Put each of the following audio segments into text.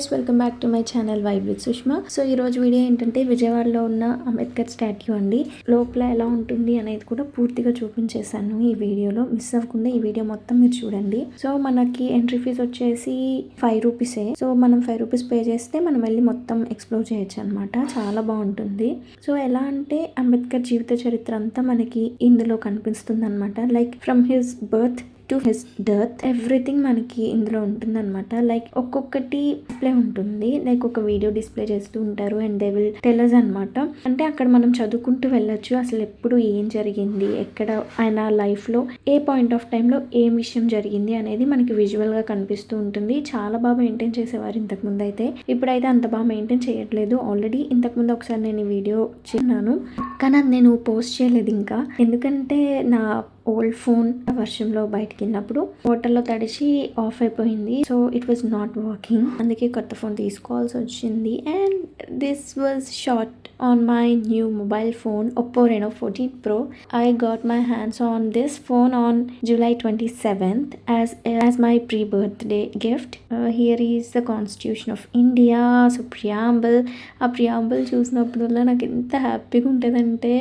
Guys welcome back to my channel vibe with Sushma so ఈ రోజు video ఏంటంటే విజయవాడలో ఉన్న అంబేద్కర్ స్టాట్యూ అండి. లోపల ఎలా ఉంటుంది అనేది కూడా పూర్తిగా చూపించేశాను ఈ వీడియోలో మిస్ అవ్వకుండా ఈ వీడియో మొత్తం మీరు చూడండి. సో మనకి ఎంట్రీ ఫీజ్ వచ్చేసి ఫైవ్ రూపీసే సో మనం ఫైవ్ రూపీస్ పే చేస్తే మనం వెళ్ళి మొత్తం ఎక్స్ప్లోర్ చేయొచ్చు అనమాట చాలా బాగుంటుంది. సో ఎలా అంటే అంబేద్కర్ జీవిత చరిత్ర అంతా మనకి ఇందులో కనిపిస్తుంది అనమాట like from his birth to his death everything మనకి ఇందులో ఉంటుందన్నమాట. లైక్ ఒక్కొక్కటి డిస్ప్లే ఉంటుంది. లైక్ ఒక వీడియో డిస్ప్లే చేస్తూ ఉంటారు అండ్ దే విల్ టెలర్స్ అనమాట అంటే అక్కడ మనం చదువుకుంటూ వెళ్ళొచ్చు. అసలు ఎప్పుడు ఏం జరిగింది? ఎక్కడ ఆయన లైఫ్లో ఏ పాయింట్ ఆఫ్ టైంలో ఏం విషయం జరిగింది అనేది మనకి విజువల్గా కనిపిస్తూ ఉంటుంది. చాలా బాగా మెయింటైన్ చేసేవారు ఇంతకుముందు అయితే. ఇప్పుడైతే అంత బాగా మెయింటైన్ చేయట్లేదు. ఆల్రెడీ ఇంతకుముందు ఒకసారి నేను ఈ వీడియో చిన్నాను కానీ అది నేను పోస్ట్ చేయలేదు ఇంకా. ఎందుకంటే నా ఓల్డ్ ఫోన్ వర్షంలో బయటకి వెళ్ళినప్పుడు వాటర్లో తడిచి ఆఫ్ అయిపోయింది. So it was not working అందుకే కొత్త ఫోన్ తీసుకోవాల్సి వచ్చింది. And this was shot on my new mobile phone Oppo Reno fourteen pro I got my hands on this phone on July twenty seventh as as my pre birthday gift here is the constitution of India so preamble ఆ preamble చూసినప్పుడల్లా నాకు ఎంత హ్యాపీగా ఉంటుందంటే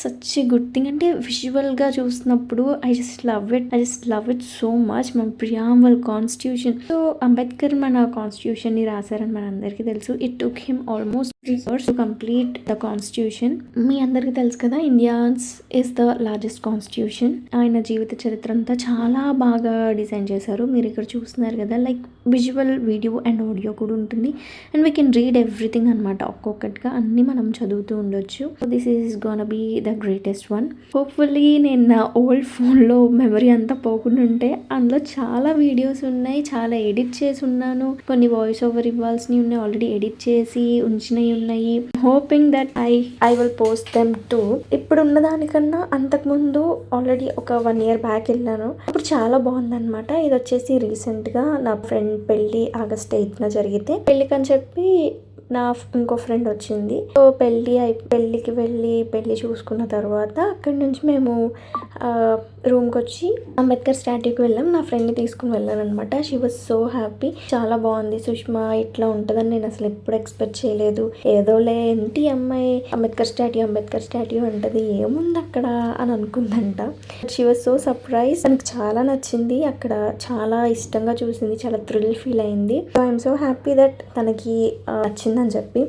such good thing అంటే విజువల్గా చూసినప్పుడు I just love it I just love it so much మన ప్రియాంబుల్ కాన్స్టిట్యూషన్ సో అంబేద్కర్ మన కాన్స్టిట్యూషన్ని రాశారని మన అందరికీ తెలుసు. It took him almost three years to complete the constitution మీ అందరికీ తెలుసు కదా Indians is the largest constitution ఆయన జీవిత చరిత్ర అంతా చాలా బాగా డిజైన్ చేశారు. మీరు ఇక్కడ చూస్తున్నారు కదా like visual video and audio కూడా ఉంటుంది. And we can read everything అనమాట ఒక్కొక్కటిగా అన్ని మనం చదువుతూ ఉండొచ్చు. This is gonna be the greatest one hopefully నేను నా ఓల్డ్ ఫోన్లో మెమరీ అంతా పోకుండా ఉంటే అందులో చాలా వీడియోస్ ఉన్నాయి చాలా ఎడిట్ చేసి ఉన్నాను. కొన్ని వాయిస్ ఓవర్ ఇవ్వాల్సినవి ఉన్నాయి ఆల్రెడీ ఎడిట్ చేసి ఉంచినవి ఉన్నాయి. Hoping that I I will post them to ఇప్పుడు ఉన్న దానికన్నా అంతకుముందు ఆల్రెడీ ఒక వన్ ఇయర్ బ్యాక్ వెళ్ళాను. అప్పుడు చాలా బాగుందన్నమాట. ఇది వచ్చేసి రీసెంట్గా నా ఫ్రెండ్ పెళ్ళి ఆగస్ట్ ఎయిత్న జరిగితే. పెళ్ళికని చెప్పి నా ఇంకో ఫ్రెండ్ వచ్చింది. సో పెళ్ళి అయి పెళ్ళికి వెళ్ళి పెళ్ళి చూసుకున్న తర్వాత అక్కడి నుంచి మేము రూమ్కి వచ్చి అంబేద్కర్ స్టాట్యూకి వెళ్ళాం. నా ఫ్రెండ్ని తీసుకుని వెళ్ళాను అనమాట షీ వాజ్ సో హ్యాపీ చాలా బాగుంది. సుష్మా ఇట్లా ఉంటుందని నేను అసలు ఎప్పుడు ఎక్స్పెక్ట్ చేయలేదు. ఏదోలే ఏంటి అమ్మాయి? అంబేద్కర్ స్టాట్యూ అంబేద్కర్ స్టాట్యూ అంటది. ఏముంది అక్కడ అని అనుకుందంట. షీ వాజ్ సో సర్ప్రైజ్ నాకు చాలా నచ్చింది. అక్కడ చాలా ఇష్టంగా చూసింది. చాలా థ్రిల్ ఫీల్ అయింది. So I'm so happy that తనకి నచ్చింది. వచ్చిందని చెప్పి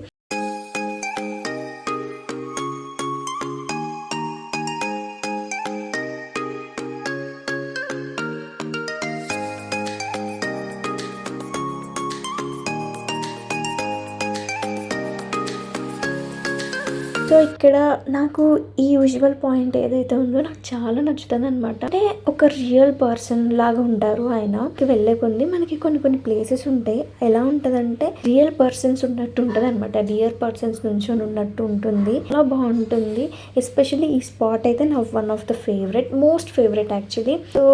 సో ఇక్కడ నాకు ఈ యూజువల్ పాయింట్ ఏదైతే ఉందో నాకు చాలా నచ్చుతుంది అనమాట అంటే ఒక రియల్ పర్సన్ లాగా ఉంటారు ఆయన. వెళ్ళే కొంది మనకి కొన్ని కొన్ని ప్లేసెస్ ఉంటాయి. ఎలా ఉంటదంటే రియల్ పర్సన్స్ ఉన్నట్టు ఉంటది అనమాట రియల్ పర్సన్స్ నుంచి ఉన్నట్టు ఉంటుంది. చాలా బాగుంటుంది. ఎస్పెషల్లీ ఈ స్పాట్ అయితే నా one of the favourite most favourite actually so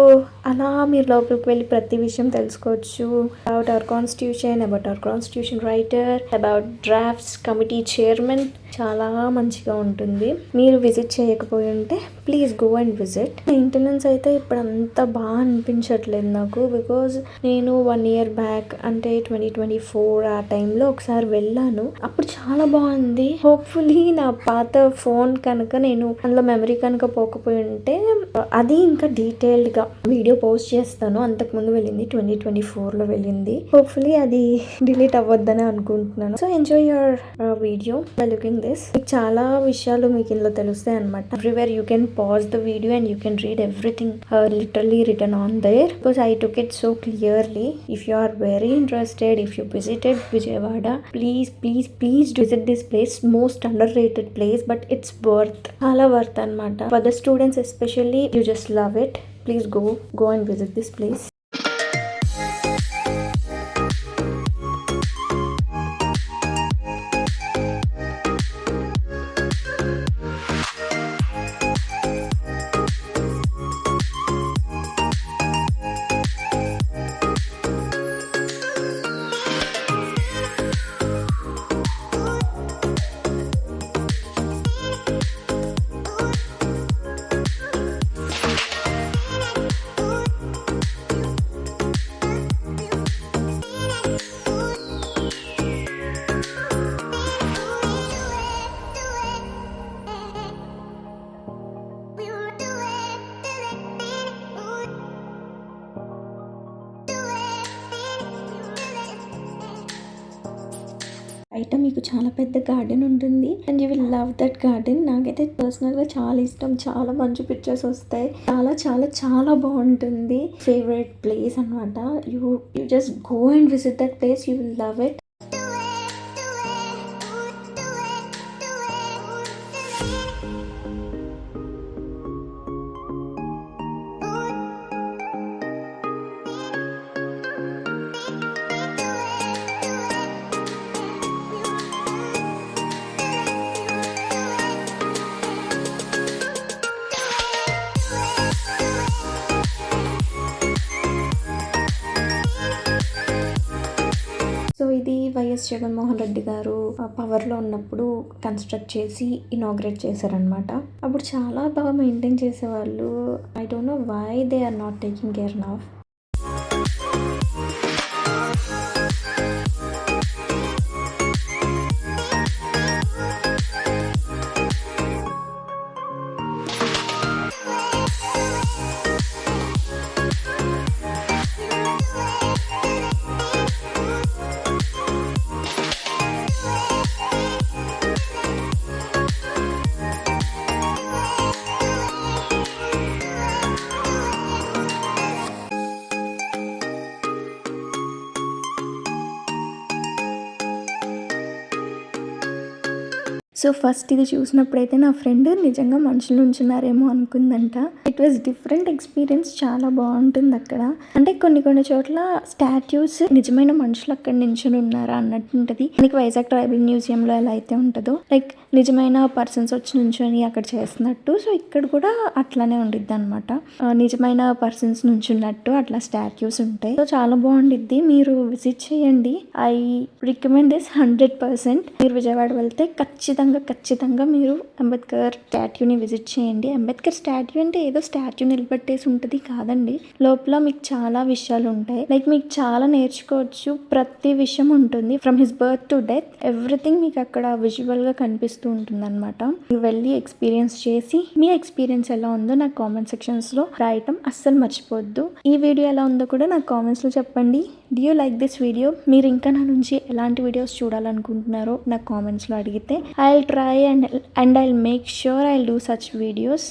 అలా మీరు లోపలికి వెళ్ళి ప్రతి విషయం తెలుసుకోవచ్చు. About our constitution about our constitution writer about drafts committee chairman చాలా మంచిగా ఉంటుంది. మీరు విజిట్ చేయకపోయి ఉంటే please go and visit maintenance అయితే ఇప్పుడు అంత బాగా అనిపించట్లేదు నాకు బికాజ్ నేను వన్ ఇయర్ బ్యాక్ అంటే ట్వంటీ ట్వంటీ ఫోర్ ఆ టైంలో ఒకసారి వెళ్ళాను. అప్పుడు చాలా బాగుంది. హోప్ఫుల్లీ నా పాత ఫోన్ కనుక నేను అందులో మెమరీ కనుక పోకపోయి ఉంటే అది ఇంకా డీటెయిల్డ్గా వీడియో పోస్ట్ చేస్తాను. అంతకుముందు వెళ్ళింది ట్వంటీ ట్వంటీ ఫోర్లో వెళ్ళింది. హోప్ఫుల్లీ అది డిలీట్ అవ్వద్దని అనుకుంటున్నాను. So enjoy your video by looking this మీకు చాలా విషయాలు మీకు ఇందులో తెలుస్తాయి అనమాట everywhere you can pause the video and you can read everything literally written on there because I took it so clearly if you are very interested if you visited Vijayawada please please please visit this place most underrated place but it's worth చాలా worth అనమాట for the students especially you just love it please go go and visit this place చాలా పెద్ద garden ఉంటుంది and you will love that garden నాకైతే పర్సనల్గా చాలా ఇష్టం చాలా మంచి పిక్చర్స్ వస్తాయి చాలా చాలా చాలా బాగుంటుంది ఫేవరెట్ ప్లేస్ అనమాట you you just go and visit that place you will love it so YS Jaganmohan Reddy garu పవర్లో ఉన్నప్పుడు కన్స్ట్రక్ట్ చేసి ఇనాగ్రేట్ చేశారనమాట అప్పుడు చాలా బాగా మెయింటైన్ చేసేవాళ్ళు. I don't know why they are not taking care now so first ఇది చూసినప్పుడైతే నా ఫ్రెండ్ నిజంగా మనుషులు ఉంచున్నారేమో అనుకుందంట. ఇట్ వాజ్ డిఫరెంట్ ఎక్స్పీరియన్స్ చాలా బాగుంటుంది అక్కడ. అంటే కొన్ని కొన్ని చోట్ల స్టాట్యూస్ నిజమైన మనుషులు అక్కడ నించుని ఉన్నారా అన్నట్టు ఉంటుంది. మనకి వైజాగ్ ట్రైబల్ మ్యూజియంలో ఎలా అయితే ఉంటుందో లైక్ నిజమైన పర్సన్స్ వచ్చి నుంచొని అక్కడ చేస్తున్నట్టు. సో ఇక్కడ కూడా అట్లానే ఉండిద్ది అనమాట నిజమైన పర్సన్స్ నుంచున్నట్టు అట్లా స్టాట్యూస్ ఉంటాయి. సో చాలా బాగుండిద్ది. మీరు విజిట్ చేయండి. I recommend this hundred percent మీరు విజయవాడ వెళ్తే ఖచ్చితంగా ఖచ్చితంగా ఖచ్చితంగా మీరు అంబేద్కర్ స్టాట్యూని విజిట్ చేయండి. అంబేద్కర్ స్టాట్యూ అంటే ఏదో స్టాట్యూ నిలబెట్టేసి ఉంటుంది కాదండి. లోపల మీకు చాలా విషయాలు ఉంటాయి. లైక్ మీకు చాలా నేర్చుకోవచ్చు. ప్రతి విషయం ఉంటుంది. From his birth to death everything మీకు అక్కడ విజువల్గా కనిపిస్తూ ఉంటుంది అనమాట వెళ్ళి ఎక్స్పీరియన్స్ చేసి మీ ఎక్స్పీరియన్స్ ఎలా ఉందో నాకు కామెంట్ సెక్షన్స్లో రాయటం అస్సలు మర్చిపోద్దు ఈ వీడియో ఎలా ఉందో కూడా నాకు కామెంట్స్లో చెప్పండి. డ్యూ లైక్ దిస్ వీడియో మీరు ఇంకా నా నుంచి ఎలాంటి వీడియోస్ చూడాలనుకుంటున్నారో నాకు కామెంట్స్లో అడిగితే I try and and I make sure I do such videos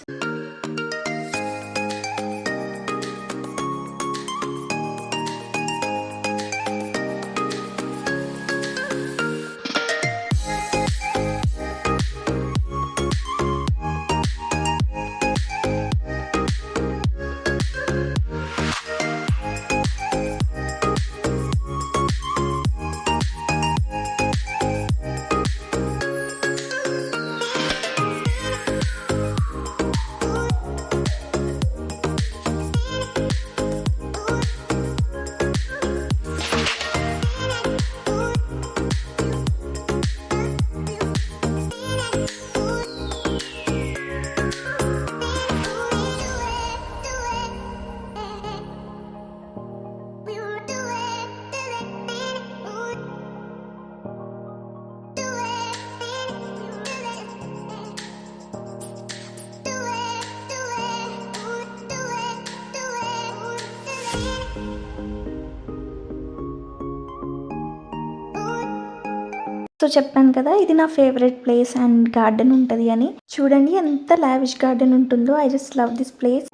so చెప్పాను కదా ఇది నా ఫేవరెట్ ప్లేస్ అండ్ గార్డెన్ ఉంటుంది అని చూడండి ఎంత లావిష్ గార్డెన్ ఉంటుందో I just love this place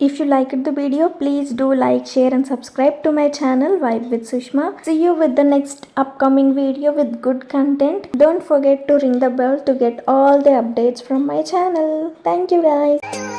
If you liked the video, please do like, share and subscribe to my channel Vibe with Sushma. See you with the next upcoming video with good content. Don't forget to ring the bell to get all the updates from my channel. Thank you guys.